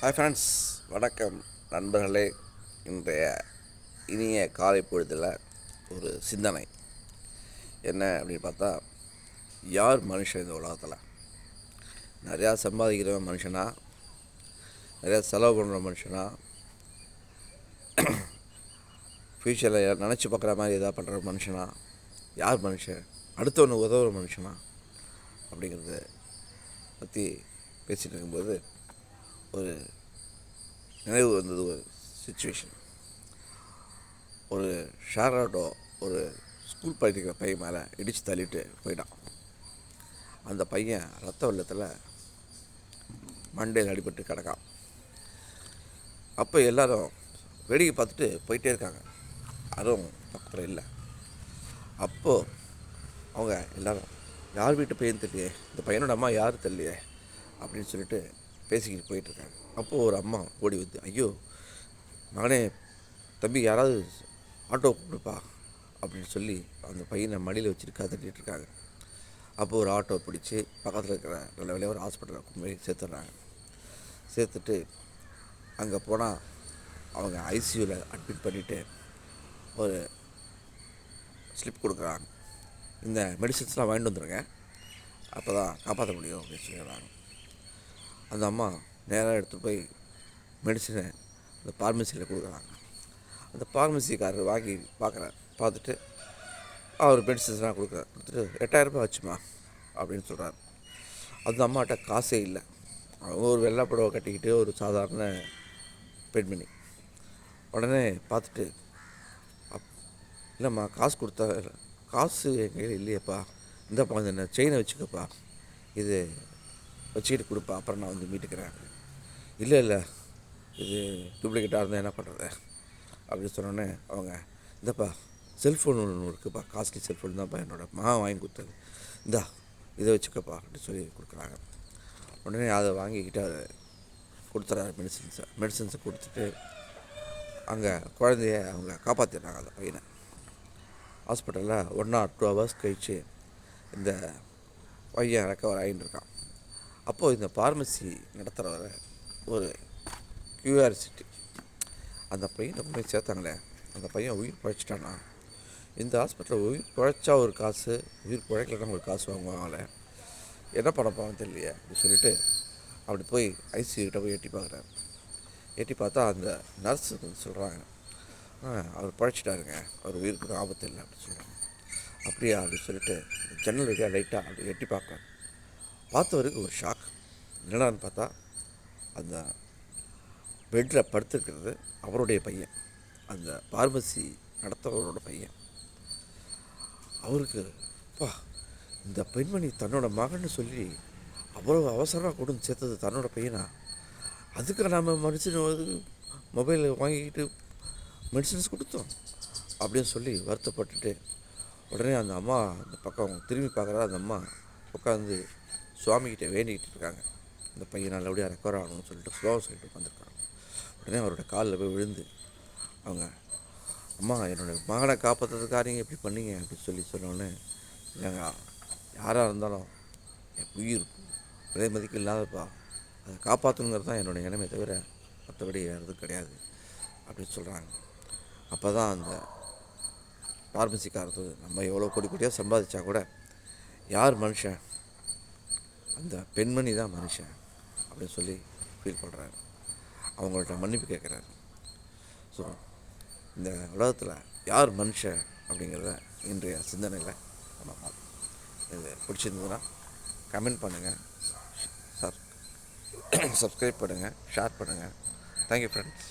Hi friends வணக்கம் நண்பர்களே. இன்றைய இனிய காலை பொழுதில் ஒரு சிந்தனை. என்ன அப்படின்னு பார்த்தா யார் மனுஷன் இந்த உலகத்தில்? நிறையா சம்பாதிக்கிறவன் மனுஷனா? நிறையா செலவு பண்ணுற மனுஷனா? ஃப்யூச்சரில் நினச்சி பார்க்குற மாதிரி எதாவது பண்ணுற மனுஷனா? யார் மனுஷன்? அடுத்தவனுக்கு உதவுற மனுஷனா? அப்படிங்கிறத பற்றி பேசிகிட்டு இருக்கும்போது ஒரு நினைவு வந்தது ஒரு சுச்சுவேஷன் ஒரு ஷேர் ஆட்டோ ஒரு ஸ்கூல் படிக்கிற பையன் மேலே இடித்து தள்ளிட்டு போயிட்டான். அந்த பையன் ரத்த வெள்ளத்தில் மண்டையில் அடிபட்டு கிடக்கான். அப்போ எல்லாரும் வேடிக்கை பார்த்துட்டு போயிட்டே இருக்காங்க. அதுவும் பக்கத்தில் இல்லை. அப்போது அவங்க எல்லாரும் யார் வீட்டு பையன் தெரியலையே? இந்த பையனோட அம்மா யார் தெரியலையே? அப்படின்னு சொல்லிட்டு பேசிக்கிட்டு போயிட்டுருக்காங்க. அப்போது ஒரு அம்மா ஓடி வந்து ஐயோ மகனே தம்பி யாராவது ஆட்டோ கொடுப்பா அப்படின்னு சொல்லி அந்த பையனை மடியில் வச்சுருக்கா கதட்டிட்டு இருக்காங்க. அப்போது ஒரு ஆட்டோ பிடிச்சி பக்கத்தில் இருக்கிற நல்ல வேலையாக ஒரு ஹாஸ்பிட்டலில் கொண்டு போய் சேர்த்துட்றாங்க. சேர்த்துட்டு அங்கே போனால் அவங்க ஐசியூவில் அட்மிட் பண்ணிவிட்டு ஒரு ஸ்லிப் கொடுக்குறாங்க. இந்த மெடிசன்ஸ்லாம் வாங்கிட்டு வந்துடுங்க அப்போ தான் காப்பாற்ற முடியும் அப்படின்னு சொல்லிடுறாங்க. அந்த அம்மா நேராக எடுத்துகிட்டு போய் மெடிசனை அந்த பார்மசியில் கொடுக்குறாங்க. அந்த பார்மசிக்காரர் வாங்கி பார்க்குறார் பார்த்துட்டு அவர் மெடிசன்ஸ்லாம் கொடுக்குறாரு. கொடுத்துட்டு எட்டாயிரரூபா ஆச்சுமா? அப்படின்னு சொல்கிறார் அந்த அம்மாட்ட காசே இல்லை. அவங்க ஒரு வெள்ளை புடவை கட்டிக்கிட்டு ஒரு சாதாரண பெண்மணி. உடனே பார்த்துட்டு அப் இல்லைம்மா காசு கொடுத்தா காசு எங்கள் கையில் இல்லையேப்பா. இந்தப்பா இந்த செயினை வச்சுக்கப்பா. இது வச்சுக்கிட்டு கொடுப்பா அப்புறம் நான் வந்து மீட்டுக்கிறேன். இல்லை இல்லை இது டூப்ளிகேட்டாக இருந்தால் என்ன பண்ணுறது அப்படின்னு சொன்னோன்னே அவங்க இந்தப்பா செல்ஃபோன் ஒன்று இருக்குப்பா காஸ்ட்லி செல்ஃபோன் தான்ப்பா என்னோட மகன் வாங்கி கொடுத்தது. இந்தா இதை வச்சுக்கப்பா அப்படின்னு சொல்லி கொடுக்குறாங்க. உடனே அதை வாங்கிக்கிட்டு அதை கொடுத்துறாரு மெடிசின்ஸை மெடிசின்ஸை கொடுத்துட்டு அங்கே குழந்தைய அவங்க காப்பாற்றிடுறாங்க அந்த பையனை. ஹாஸ்பிட்டலில் ஒன் ஆர் டூ ஹவர்ஸ் கழித்து இந்த பையன் ரெக்கவர் ஆகிட்டு இருக்கான். அப்போது இந்த ஃபார்மசி நடத்துகிறவரை ஒரு கியூஆர்சிட்டி அந்த பையனை கொண்டு போய் சேர்த்தாங்களே. அந்த பையன் உயிர் பழைச்சிட்டானா? இந்த ஹாஸ்பிட்டலில் உயிர் பழைச்சா ஒரு காசு உயிர் பழைக்கலன்னா ஒரு காசு வாங்குவாங்களே என்ன பண்ண போவான்னு தெரியலையே அப்படின்னு சொல்லிட்டு அப்படி போய் ஐசியூக்கிட்ட போய் எட்டி பார்க்குறாரு. எட்டி பார்த்தா அந்த நர்ஸு சொல்கிறாங்க அவர் பழைச்சிட்டாருங்க. அவர் உயிருக்கு ஆபத்து இல்லை அப்படின்னு சொல்கிறாங்க அப்படியா அப்படின்னு சொல்லிட்டு ஜன்னல் வழியாக லைட்டாக அப்படி எட்டி பார்க்குறாங்க பார்த்தவருக்கு ஒரு ஷாக் என்னடான்னு பார்த்தா அந்த பெட்டில் படுத்துருக்கிறது அவருடைய பையன். அந்த பார்மசி நடத்தவரோட பையன். அவருக்கு பா இந்த பெண்மணி தன்னோட மகன்னு சொல்லி அவ்வளோ அவசரமாக கொண்டு சேர்த்தது தன்னோட பையனா? அதுக்கு நாம் மனுஷன் மொபைல் வாங்கிக்கிட்டு மெடிசன்ஸ் கொடுத்தோம் அப்படின்னு சொல்லி வருத்தப்பட்டுட்டு உடனே அந்த அம்மா அந்த பக்கம் திரும்பி பார்க்குறா அந்த அம்மா உட்காந்து சுவாமிகிட்ட வேண்டிக்கிட்டு இருக்காங்க. இந்த பையன் நல்லபடியாக ரெக்கவர் ஆகணும்னு சொல்லிட்டு ஸ்லோவாக சொல்லிட்டு உட்காந்துருக்காங்க உடனே அவரோட காலில் போய் விழுந்து அவங்க அம்மா என்னோடய மகனை காப்பாற்றுறதுக்காக நீங்கள் எப்படி பண்ணீங்க அப்படின்னு சொல்லி சொன்னோடனே இல்லைங்க யாராக இருந்தாலும் என் உயிர் விலை மதிக்க இல்லாதப்பா. அதை காப்பாற்றணுங்கிறது தான் என்னோடய இனமே தவிர மற்றபடி வேறு எதுவும் கிடையாது அப்படின்னு சொல்கிறாங்க அப்போ தான் அந்த பார்மசிக்காரது நம்ம எவ்வளோ கோடி கோடியாக சம்பாதிச்சா கூட யார் மனுஷன் அந்த பெண்மணி தான் மனுஷன் அப்படின்னு சொல்லி ஃபீல் பண்ணுறாரு அவங்கள்ட்ட மன்னிப்பு கேட்குறாரு. ஸோ இந்த உலகத்தில் யார் மனுஷன் அப்படிங்கிறத இன்றைய சிந்தனையில் நம்ம பார்ப்போம். இது பிடிச்சிருந்ததுன்னா கமெண்ட் பண்ணுங்கள் சப் சப்ஸ்கிரைப் பண்ணுங்கள் ஷேர் பண்ணுங்கள் தேங்க்யூ ஃப்ரெண்ட்ஸ்